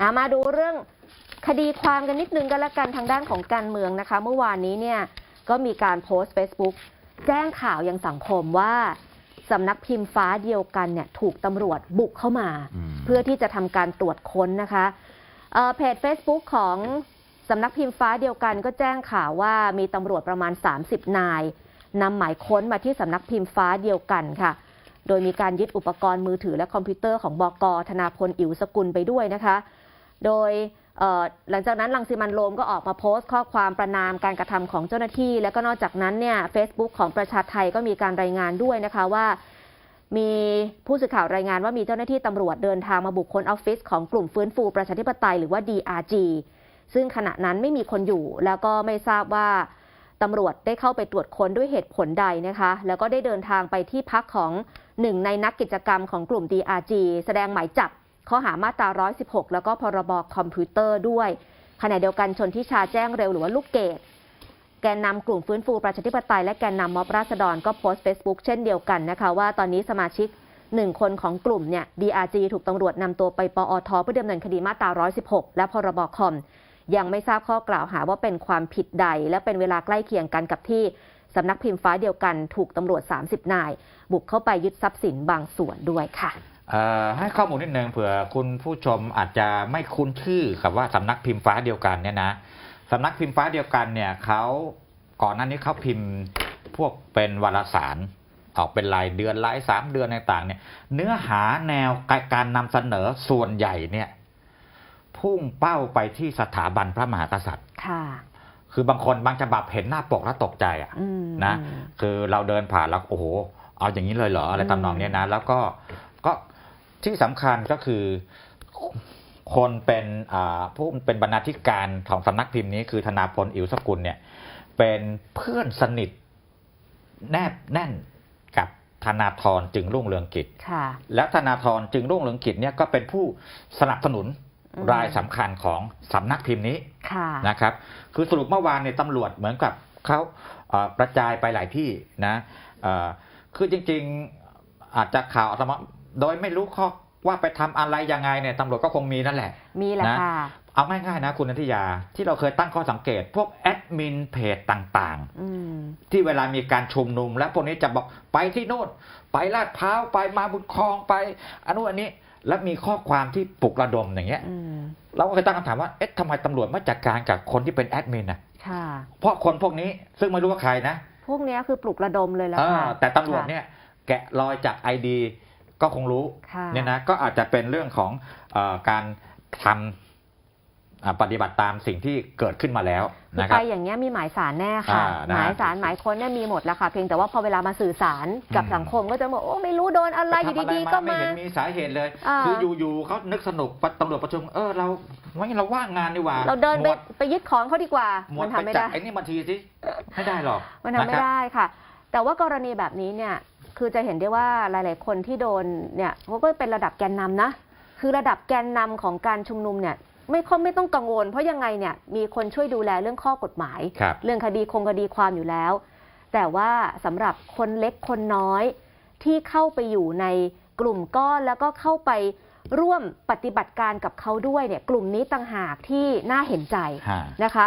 อะมาดูเรื่องคดีความกันนิดนึงกันละกันทางด้านของการเมืองนะคะ เมื่อวานนี้เนี่ยก็มีการโพสต์ Facebook แจ้งข่าวยังสังคมว่าสำนักพิมพ์ฟ้าเดียวกันเนี่ยถูกตำรวจบุกเข้ามามเพื่อที่จะทำการตรวจค้นนะคะเอ่อเพจ Facebook ของสำนักพิมพ์ฟ้าเดียวกันก็แจ้งข่าวว่ามีตำรวจประมาณ 30 นายนำหมายค้นมาที่สำนักพิมพ์ฟ้าเดียวกันค่ะ โดยมีการยึดอุปกรณ์มือถือและคอมพิวเตอร์ของบกธนาพลอิ๋วสกุลไปด้วยนะคะ โดยหลังจากนั้นลังสิมันโรมก็ออกมาโพสต์ข้อความประนามการกระทำของเจ้าหน้าที่ และก็นอกจากนั้นเนี่ย Facebook ของประชาไทยก็มีการรายงานด้วยนะคะว่า มีผู้สื่อข่าวรายงานว่ามีเจ้าหน้าที่ตำรวจเดินทางมาบุคคลออฟฟิศของกลุ่มฟื้นฟูประชาธิปไตยหรือว่า DRG ซึ่งขณะนั้นไม่มีคนอยู่ แล้วก็ไม่ทราบว่าตำรวจได้เข้าไปตรวจค้นด้วยเหตุผลใดนะคะ แล้วก็ได้เดินทางไปที่พักของหนึ่งในนักกิจกรรมของกลุ่ม DRG แสดงหมายจับ ข้อหามาตรา 116 แล้วก็พรบคอมพิวเตอร์ด้วย ขณะเดียวกันชนทิชาแจ้งเร็วหรือว่าลูกเกดแกนนำกลุ่มฟื้นฟูประชาธิปไตยและแกนนำม็อบราษฎรก็โพสต์ Facebook เช่นเดียวกันนะคะว่าตอนนี้สมาชิกหนึ่งคนของกลุ่มเนี่ย DRG ถูกตำรวจนำตัวไปปอทเพื่อดำเนินคดีมาตรา 116 และพรบคอม ยังไม่ทราบข้อกล่าวหาว่าเป็นความผิดใด และเป็นเวลาใกล้เคียงกันกับที่สำนักพิมพ์ฟ้าเดียวกันถูกตำรวจ 30 นาย บุกเข้าไปยึดทรัพย์สินบางส่วนด้วยค่ะ ให้ข้อมูลนิดนึงเผื่อคุณผู้ชมอาจจะไม่คุ้นชื่อกับว่าสำนักพิมพ์ฟ้าเดียวกันเนี่ยนะสำนักพิมพ์ฟ้าเดียวกันเนี่ยเขาก่อนหน้านี้เขาพิมพ์พวกเป็นวารสารออกเป็นรายเดือนรายสามเดือนต่างๆเนี่ย เนื้อหาแนวการนำเสนอส่วนใหญ่เนี่ย พุ่งเป้าไปที่สถาบันพระมหากษัตริย์ค่ะ คือบางคนบางฉบับเห็นหน้าปกแล้วตกใจอะอืมนะคือเราเดินผ่านแล้วโอ้โหเอาอย่างนี้เลยเหรออะไรอืมตำนองเนี้ยนะแล้วก็ก็ ที่สำคัญก็คือคนเป็นอ่าผู้เป็นบรรณาธิการของสำนักพิมพ์นี้คือธนาพลอิ๋วสกุลเนี่ย เป็นเพื่อนสนิทแนบแน่นกับธนาธรจึงรุ่งเรืองกิจค่ะแล้วธนาธรจึงรุ่งเรืองกิจเนี่ยก็เป็นผู้สนับสนุนอืมรายสำคัญของสำนักพิมพ์นี้ค่ะนะครับ คือสรุปเมื่อวานเนี่ยตำรวจเหมือนกับเขาเอ่อกระจายไปหลายที่นะเอ่อคือจริง ๆ อาจจะข่าวออกมา โดยไม่รู้ข้อว่าไปทำอะไรยังไงเนี่ยตำรวจก็คงมีนั่นแหละ มีแหละนะค่ะเอาง่ายๆนะคุณนันทิยาที่เราเคยตั้งข้อสังเกต พวกแอดมินเพจต่างอืมๆที่เวลามีการชุมนุม แล้วพวกนี้จะบอกไปที่โน่นไปลาดพร้าวไปมาบุญคลองไปอันนู้นอันนี้แล้วมีข้อความที่ปลุกระดมอย่างเงี้ยอืมเราก็เคยตั้งคำถามว่าเอ๊ะทำไมตำรวจไม่จัดการกับคนที่เป็นแอดมินนะค่ะเพราะคนพวกนี้ซึ่งไม่รู้ว่าใครนะ พวกเนี้ยคือปลุกระดมเลยแล้วเออค่ะแต่ตำรวจเนี่ยแกะรอยจากไอดี ก็คงรู้ค่ะเนี่ยนะก็อาจจะเป็นเรื่องของเออการทำอ่าปฏิบัติตามสิ่งที่เกิดขึ้นมาแล้วคือนะคไปรับอย่างเงี้ยมีหมายสารแน่ค่ะอ่านะหมายสารหมายค้นเนี่ยมีหมดแล้วค่ะเพียงแต่ว่าพอเวลามาสื่อสารกับอืมสังคมก็จะบอกโอ้ไม่รู้โดนอะไรอยู่ไปทำะไรดีๆก็ไม่มาเห็นมีสาเหตุเลยอ่าคืออยู่ๆเขานึกสนุกตำรวจประชุมเออเราไม่เราว่างงานดีกว่า เราเดินหไปมวดไปยึดของเขาดีกว่าหมวมัดนไปทำไม่จับได้ไอ้นี่มาทีสิไม่ได้หรอกมันทำไม่ะครับได้ค่ะ แต่ว่ากรณีแบบนี้เนี่ย คือจะเห็นได้ว่าหลาย ๆ คนที่โดนเนี่ยเขาก็เป็นระดับแกนนำนะ คือระดับแกนนำของการชุมนุมเนี่ยไม่ค่อยไม่ต้องกังวล เพราะยังไงเนี่ยมีคนช่วยดูแลเรื่องข้อกฎหมายครับเรื่องคดีคงคดีความอยู่แล้ว แต่ว่าสำหรับคนเล็กคนน้อยที่เข้าไปอยู่ในกลุ่มก้อนแล้วก็เข้าไปร่วมปฏิบัติการกับเขาด้วยเนี่ยกลุ่มนี้ต่างหากที่น่าเห็นใจฮะนะคะ